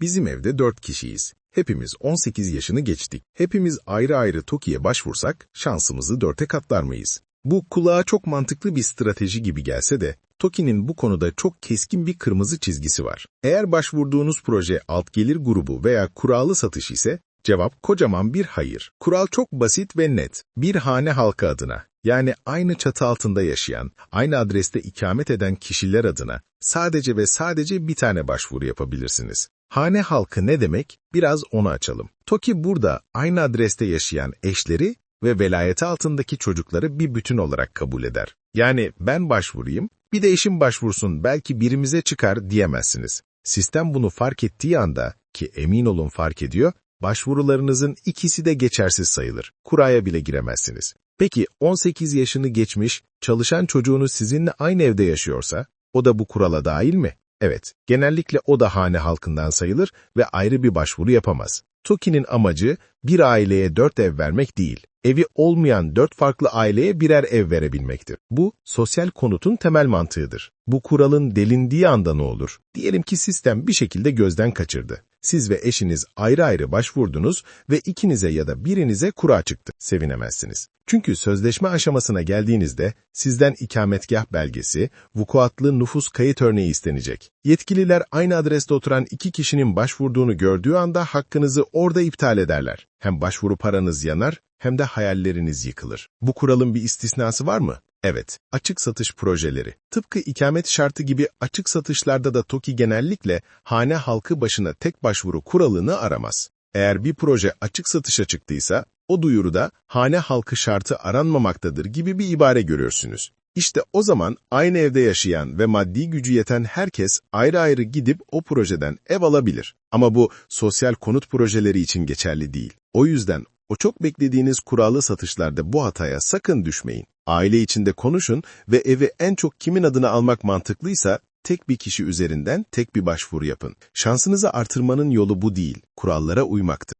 Bizim evde 4 kişiyiz. Hepimiz 18 yaşını geçtik. Hepimiz ayrı ayrı TOKİ'ye başvursak şansımızı dörte katlar mıyız? Bu kulağa çok mantıklı bir strateji gibi gelse de TOKİ'nin bu konuda çok keskin bir kırmızı çizgisi var. Eğer başvurduğunuz proje alt gelir grubu veya kurallı satış ise cevap kocaman bir hayır. Kural çok basit ve net. Bir hane halkı adına yani aynı çatı altında yaşayan, aynı adreste ikamet eden kişiler adına sadece ve sadece bir tane başvuru yapabilirsiniz. Hane halkı ne demek? Biraz onu açalım. TOKİ burada aynı adreste yaşayan eşleri ve velayeti altındaki çocukları bir bütün olarak kabul eder. Yani ben başvurayım, bir de eşim başvursun belki birimize çıkar diyemezsiniz. Sistem bunu fark ettiği anda, ki emin olun fark ediyor, başvurularınızın ikisi de geçersiz sayılır. Kuraya bile giremezsiniz. Peki 18 yaşını geçmiş, çalışan çocuğunuz sizinle aynı evde yaşıyorsa, o da bu kurala dahil mi? Evet, genellikle o da hane halkından sayılır ve ayrı bir başvuru yapamaz. TOKİ'nin amacı bir aileye dört ev vermek değil, evi olmayan dört farklı aileye birer ev verebilmektir. Bu, sosyal konutun temel mantığıdır. Bu kuralın delindiği anda ne olur? Diyelim ki sistem bir şekilde gözden kaçırdı. Siz ve eşiniz ayrı ayrı başvurdunuz ve ikinize ya da birinize kura çıktı. Sevinemezsiniz. Çünkü sözleşme aşamasına geldiğinizde sizden ikametgah belgesi, vukuatlı nüfus kayıt örneği istenecek. Yetkililer aynı adreste oturan iki kişinin başvurduğunu gördüğü anda hakkınızı orada iptal ederler. Hem başvuru paranız yanar hem de hayalleriniz yıkılır. Bu kuralın bir istisnası var mı? Evet, açık satış projeleri. Tıpkı ikamet şartı gibi açık satışlarda da TOKİ genellikle hane halkı başına tek başvuru kuralını aramaz. Eğer bir proje açık satışa çıktıysa, o duyuruda hane halkı şartı aranmamaktadır gibi bir ibare görürsünüz. İşte o zaman aynı evde yaşayan ve maddi gücü yeten herkes ayrı ayrı gidip o projeden ev alabilir. Ama bu sosyal konut projeleri için geçerli değil. O yüzden o çok beklediğiniz kurallı satışlarda bu hataya sakın düşmeyin. Aile içinde konuşun ve evi en çok kimin adına almak mantıklıysa tek bir kişi üzerinden tek bir başvuru yapın. Şansınızı artırmanın yolu bu değil, kurallara uymaktır.